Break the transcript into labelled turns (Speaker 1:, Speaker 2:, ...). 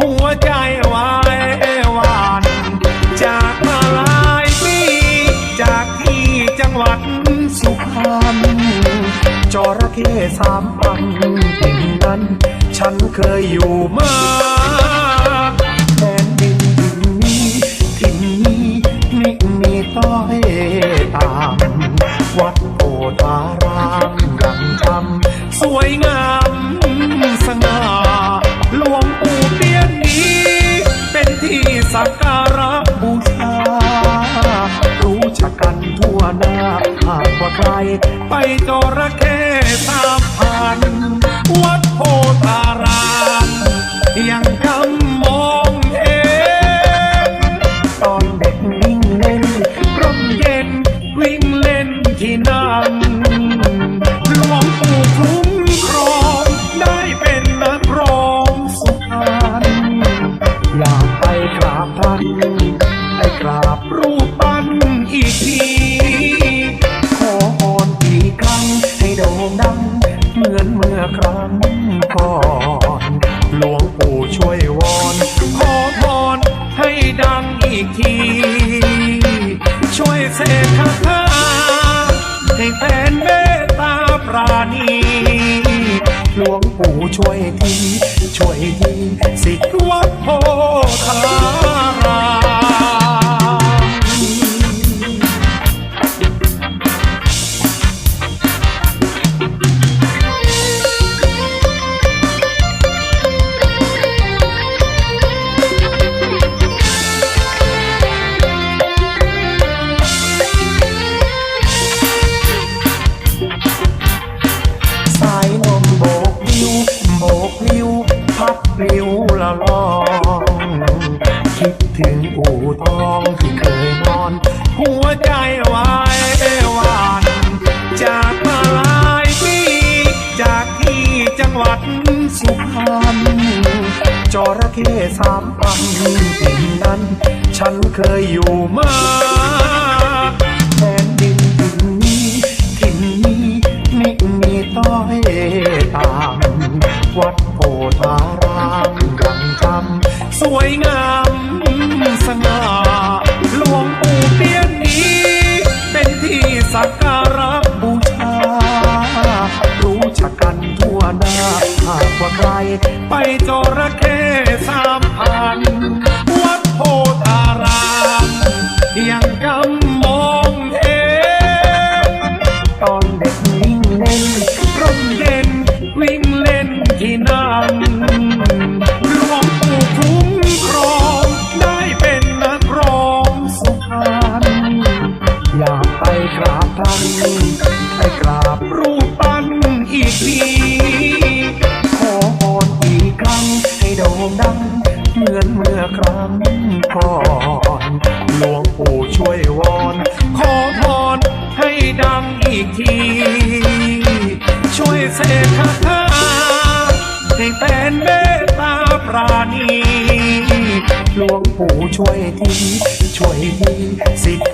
Speaker 1: หัวใจวายวานจากมาลายปีจากที่จังหวัดสุพรรณจระเข้สามพันเป็นนั้น ฉันเคยอยู่มา สักการะบูชา รู้จักกันทั่วหน้าหากว่าใครไปจอ มื่อครั้งก่อน หลวงปู่ช่วยวอน ขอพรให้ดังอีกที ช่วยเสกคาถาให้แฟนเมตตาปราณีหลวงปู่ช่วยที ช่วยที สิทธิ์วัดโพธาราม ละลอง คิดถึงอู่ทองที่เคยนอน หัวใจวายหวานจากมาหลายปีจากที่จังหวัดสุพรรณจระเข้สามพันถิ่นั้น ฉันเคยอยู่มา ไปจระเข้สามพันวัดโพธารามยังกำมองเห็นตอนเด็กวิ่งเล่นร่มเย็นวิ่งเล่นที่นั่นหลวงปู่คุ้มครองได้เป็นนักร้องสุพรรณอยากไปกราบท่าน พร หลวงปู่ช่วยวอน ขอพรให้ดังอีกที ช่วยเสกคาถาให้เป็นเมตตาปราณีหลวงปู่ช่วยที ช่วยทีสิทธิ์